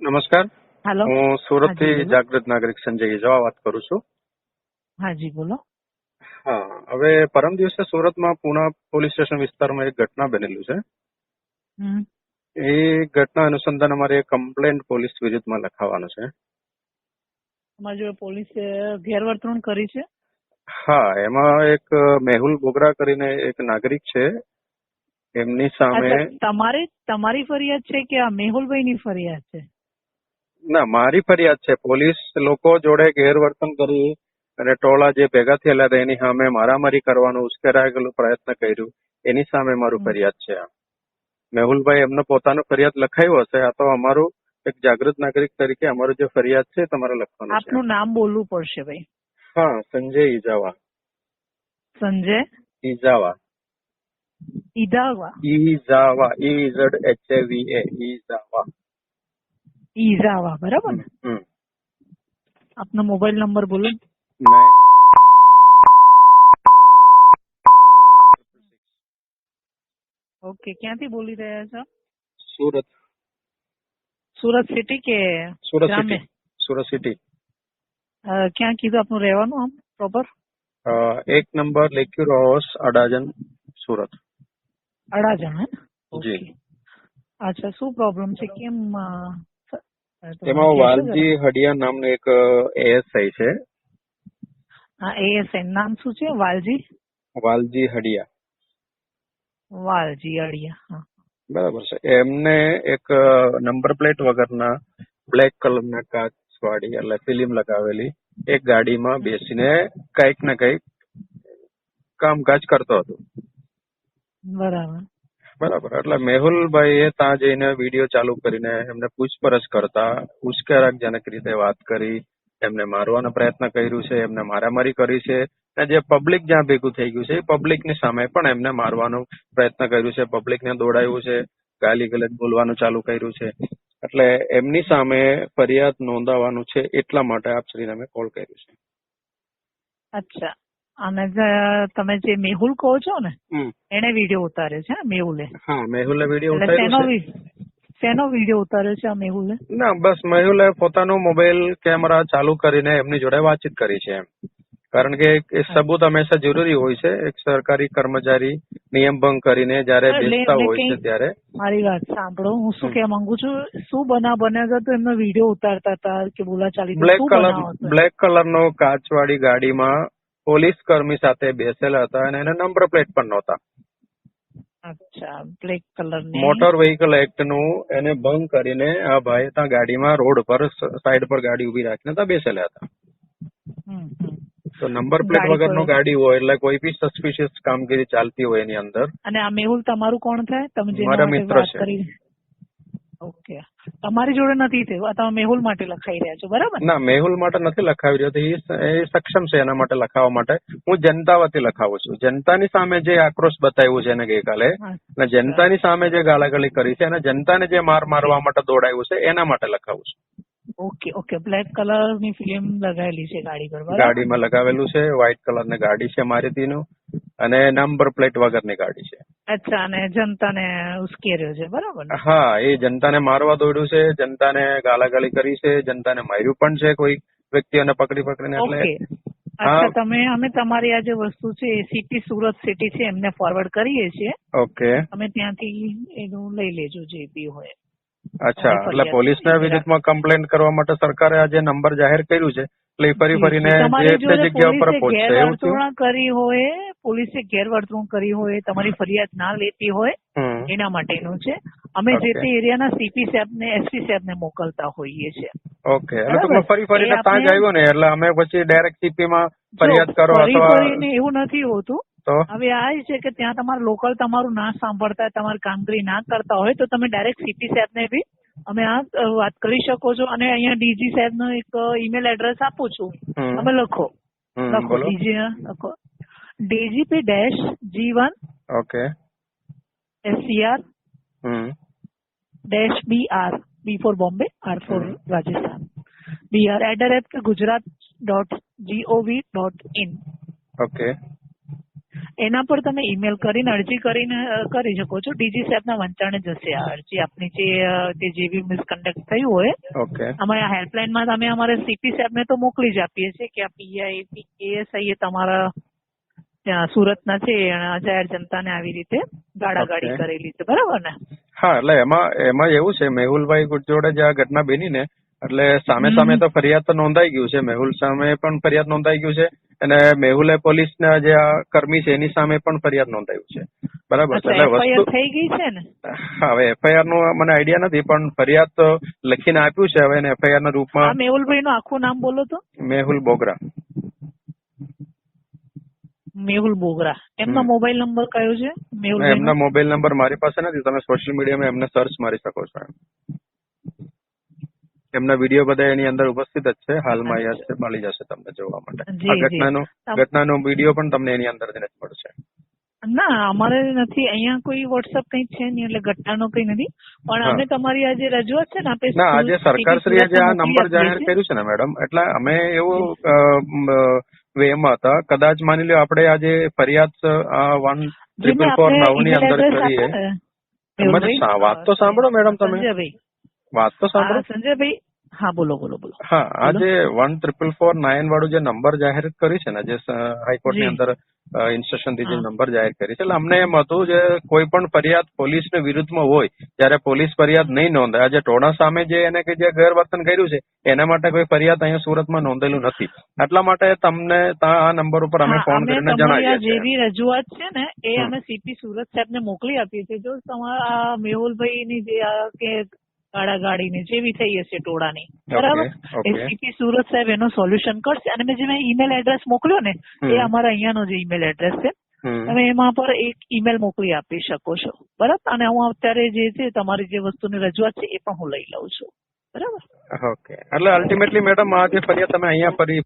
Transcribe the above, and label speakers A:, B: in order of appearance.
A: નમસ્કાર.
B: હેલો.
A: હું
B: સુરતથી
A: જાગૃત નાગરિક સંજય ગીજવા વાત કરું છું.
B: હાજી બોલો.
A: હા હવે પરમ દિવસે સુરતમાં પુના પોલીસ સ્ટેશન વિસ્તારમાં એક ઘટના બનેલું છે. એ ઘટના અનુસંધાન અમારે કમ્પ્લેન્ટ પોલીસ વિરુદ્ધમાં લખાવવાનું છે.
B: તમારી જોડે પોલીસે ગેરવર્તણૂક કરી છે?
A: હા એમાં એક મેહુલ બોગરા કરીને એક નાગરિક છે. એમની સામે
B: તમારી તમારી ફરિયાદ છે કે આ મેહુલભાઈની ફરિયાદ છે?
A: ના મારી ફરિયાદ છે. પોલીસ લોકો જોડે ગેરવર્તન કરી અને ટોળા જે ભેગા થયેલા હતા એની સામે મારામારી કરવાનો ઉશ્કેરાયેલો પ્રયત્ન કર્યું. એની સામે મારું ફરિયાદ છે. મેહુલભાઈ એમનો પોતાનો ફરિયાદ લખાયો હશે. આ તો અમારું એક જાગૃત નાગરિક તરીકે અમારું જે ફરિયાદ છે તમારે લખવાનું
B: આપનું નામ બોલવું પડશે ભાઈ.
A: હા Sanjay Ezhava.
B: Sanjay?
A: Ezhava? Ezhava. E Z H A V A. Ezhava.
B: Ezhava બરાબર ને. આપનો મોબાઈલ નંબર બોલો ઓકે ક્યાંથી બોલી રહ્યા છો
A: સુરત
B: સુરત સિટી કે
A: સુરત સિટી સુરત સિટી
B: ક્યાં કીધું આપનું રહેવાનું આમ પ્રોપર
A: એક નંબર લેક્યુર હાઉસ અડાજણ સુરત
B: અડાજણ હે
A: જી.
B: અચ્છા શું પ્રોબ્લેમ છે કેમ
A: એમાં વાલજી હડિયા નામનો એક એએસઆઈ છે?
B: હા એએસઆઈ નામ શું છે? વાલજી?
A: વાલજી હડિયા.
B: વાલજી હડિયા હા.
A: બરાબર છે. એમને એક નંબર પ્લેટ વગરના બ્લેક કલરના કાચ વાળી એટલે ફિલ્મ લગાવેલી એક ગાડીમાં બેસીને કંઈક ને કંઈક કામકાજ કરતો હતો.
B: બરાબર.
A: બરાબર. એટલે મેહુલભાઈએ ત્યાં જઈને વીડિયો ચાલુ કરીને એમને પૂછપરછ કરતા ઉશ્કેરકજનક રીતે વાત કરી, એમને મારવાનો પ્રયત્ન કર્યું છે, એમને મારામારી કરી છે અને જે પબ્લિક જ્યાં ભેગું થઈ ગયું છે, એ પબ્લિકની સામે પણ એમને મારવાનો પ્રયત્ન કર્યું છે પબ્લિકને દોડાયું છે, ગાલી ગલત બોલવાનું ચાલુ કર્યું છે. એટલે એમની સામે ફરિયાદ નોંધાવાનું છે એટલા માટે આપ શ્રીને મેં કોલ કર્યો છે.
B: અચ્છા. અને તમે જે મેહુલ કહો છો ને એને વીડિયો ઉતાર્યો છે ને મેહુલે.
A: હા મેહુલે વીડિયો ઉતાર્યો છે.
B: શેનો વીડિયો ઉતાર્યો છે આ મેહુલે?
A: ના બસ મેહુલે પોતાનો મોબાઈલ કેમેરા ચાલુ કરીને એમની જોડે વાતચીત કરી છે એમ. કારણ કે એક એ સબૂત હંમેશા જરૂરી હોય છે. એક સરકારી કર્મચારી નિયમ ભંગ કરીને જયારે બેસતા હોય છે ત્યારે.
B: મારી વાત સાંભળો. હું શું. કહેવા માંગુ છું? શું બના બન્યા હતા તો એમનો વીડિયો ઉતારતા હતા કે બોલાચાલી
A: બ્લેક કલર બ્લેક કલર કલરનો કાચવાળી ગાડીમાં પોલીસ કર્મી સાથે બેસેલા હતા અને એને નંબર પ્લેટ પણ નહોતા.
B: અચ્છા બ્લેક કલર
A: મોટર વ્હીકલ એક્ટનું એને ભંગ કરીને આ ભાઈ ત્યાં ગાડીમાં રોડ પર સાઈડ પર ગાડી ઊભી રાખીને ત્યાં બેસેલા હતા. તો નંબર પ્લેટ
B: વગર પર-
A: ગાડી હોય એટલે કોઈ બી સસ્પિશિયસ કામગીરી ચાલતી હોય એની અંદર.
B: અને આ મેહુલ તમારું કોણ થાય? તમે
A: મારા મિત્ર છે.
B: ઓકે તમારી જોડે નથી થયું આ તમે મેહુલ માટે લખાઈ રહ્યા છો બરાબર? ના
A: મેહુલ માટે નથી લખાવી રહ્યો એ સક્ષમ છે એના માટે લખાવવા માટે. હું જનતા વતી લખાવું છું. જનતાની સામે જે આક્રોશ બતાવ્યું છે એને ગઈકાલે અને જનતાની સામે જે ગાળાગાળી કરી છે અને જનતાને જે માર મારવા માટે દોડાયું છે એના માટે લખાવું છું.
B: ઓકે ઓકે બ્લેક કલરની ફિલ્મ લગાવેલી છે ગાડી પર
A: ગાડીમાં લગાવેલું છે વ્હાઇટ કલરની ગાડી છે મારુતિનું અને નંબર પ્લેટ વગરની ગાડી છે.
B: અચ્છા અને જનતાને ઉશ્કેર્યો છે બરાબર
A: હા એ જનતાને મારવા દોડ્યું છે જનતાને ગાલાગાલી કરી છે જનતાને માર્યું પણ છે કોઈ વ્યક્તિઓને પકડી પકડીને એટલે
B: અચ્છા તમે અમે તમારી આ જે વસ્તુ છે એ સિટી સુરત સિટી છે એમને ફોરવર્ડ કરીએ છીએ.
A: ઓકે.
B: તમે ત્યાંથી એનું લઈ લેજો જે બી હોય.
A: અચ્છા એટલે પોલીસના વિરુદ્ધમાં કમ્પ્લેન કરવા માટે સરકારે આ જે નંબર જાહેર કર્યું છે એટલે ફરી ફરીને
B: જે
A: તે જગ્યા ઉપર પહોંચશે એવું
B: કરી હોય પોલીસે ગેરવર્તણૂક કરી હોય તમારી ફરિયાદ ના લેતી હોય એના માટેનું છે. અમે જે તે એરિયાના સીપી સાહેબને એસપી સાહેબને મોકલતા હોઈએ છીએ.
A: ઓકે. એટલે તમે ફરી ફરીને ત્યાં આવ્યો ને એટલે અમે પછી ડાયરેક્ટ સીપી માં ફરિયાદ કરો અથવા
B: એવું નથી હોતું. હવે આ છે કે ત્યાં તમારું લોકલ તમારું ના સાંભળતા તમારી કામગીરી ના કરતા હોય તો તમે ડાયરેક્ટ સીપી સાહેબને બી અમે આ વાત કરી શકો છો. અને અહીંયા ડીજી સાહેબનો એક ઈમેલ એડ્રેસ આપું છું. તમે લખો. લખો. ડીજી લખો. DGP dash G one
A: okay
B: SCR
A: hmm
B: dash B R B four Bombay R four
A: hmm.
B: Rajasthan B R at the rate Gujarat dot GOV dot in
A: okay
B: એના પર તમે email કરીને અરજી કરીને કરી શકો છો. ડીજી સાહેબના વંચાણે જશે આ અરજી. આપની જે તે જે બી મિસકન્ડક્ટ થયું હોય
A: ઓકે
B: અમારા હેલ્પલાઇનમાં તમે અમારે સીપી સાહેબને તો મોકલી જ આપીએ છીએ કે આ પીઆઈ એએસઆઈ એ તમારા સુરતના છે જાહેર જનતાને આવી રીતે ગાડાગાડી કરેલી છે. બરાબર ને?
A: હા એટલે એમાં એમાં એવું છે મેહુલભાઈ જોડે જે આ ઘટના બની ને એટલે સામે સામે તો ફરિયાદ તો નોંધાઈ ગયું છે. મેહુલ સામે પણ ફરિયાદ નોંધાઈ ગયું છે અને મેહુલે પોલીસના જે આ કર્મી છે એની સામે પણ ફરિયાદ નોંધાયું છે. બરાબર છે. એટલે વસ્તુ
B: થઈ ગઈ છે ને?
A: હા, હવે એફઆઈઆરનું મને આઈડિયા નથી પણ ફરિયાદ તો લખીને આપ્યું છે હવે એને એફઆઈઆર ના રૂપમાં
B: મેહુલભાઈ નું આખું નામ બોલો તો.
A: મેહુલ બોગરા.
B: મેહુલ બોગરા. એમનો મોબાઈલ નંબર કયો છે? મેહુલ
A: એમના મોબાઈલ નંબર મારી પાસે નથી. તમે સોશિયલ મીડિયામાં એમને સર્ચ મારી શકો છો એમ. એમના વીડિયો બધા એની અંદર ઉપસ્થિત જ છે. હાલમાં છે મળી જશે તમને જોવા માટે. આ ઘટનાનો ઘટનાનો વીડિયો પણ તમને એની અંદર જ મળશે.
B: ના અમારે નથી. અહીંયા કોઈ વોટ્સઅપ કઈ છે નહીં એટલે ઘટનાનો કઈ નથી. પણ અમે તમારી આજે રજૂઆત છે ને આપણે
A: ના આજે
B: સરકાર
A: સરકારશ્રીએ જે આ નંબર જાહેર કર્યું છે ને મેડમ એટલે અમે એવું વેમાં હતા. કદાચ માની લો આપણે આજે ફરિયાદ વન ટ્રિપલ ફોર
B: નવની
A: અંદર કરીએ. વાત તો સાંભળો મેડમ તમે. વાત તો સાંભળો.
B: સંજયભાઈ હા બોલો બોલો બોલો.
A: હા આ જે વન ટ્રિપલ ફોર નાઇન વાળું જે નંબર જાહેર કરી છે ને જે
B: હાઈકોર્ટની
A: અંદર ઇન્સ્ટ્રક્શનથી જે નંબર જાહેર કરી છે એટલે અમને એમ હતું જે કોઈ પણ ફરિયાદ પોલીસ વિરુદ્ધમાં હોય ત્યારે પોલીસ ફરિયાદ નહીં નોંધાય આજે ટોણા સામે જે એને કે જે ગેરવર્તન કર્યું છે એના માટે કોઈ ફરિયાદ અહીંયા સુરતમાં નોંધેલું નથી. એટલા માટે તમને આ નંબર ઉપર અમે ફોન કરીને જણાવીએ છીએ.
B: જેવી રજૂઆત છે ને એ અમે સીપી સુરત સાહેબને મોકલી આપીએ છીએ. જો તમારા મેહુલભાઈ ની જે કે ગાડાગાડીની જેવી થઈ હશે ટોળાની. બરાબર? એ સુરત સાહેબ એનો સોલ્યુશન કરશે. અને મેં જે મેં ઈમેલ એડ્રેસ મોકલ્યો ને એ અમારા અહીંયાનો જે ઈમેલ એડ્રેસ છે. તમે એમાં પર એક ઈમેલ મોકલી આપી શકો છો. બરાબર? અને હું અત્યારે જે છે તમારી જે વસ્તુની રજૂઆત છે એ પણ હું લઈ લઉં છું. બરાબર?
A: ઓકે. એટલે અલ્ટિમેટલી મેડમ આ જે ફરિયાદ તમે અહીંયા ફરી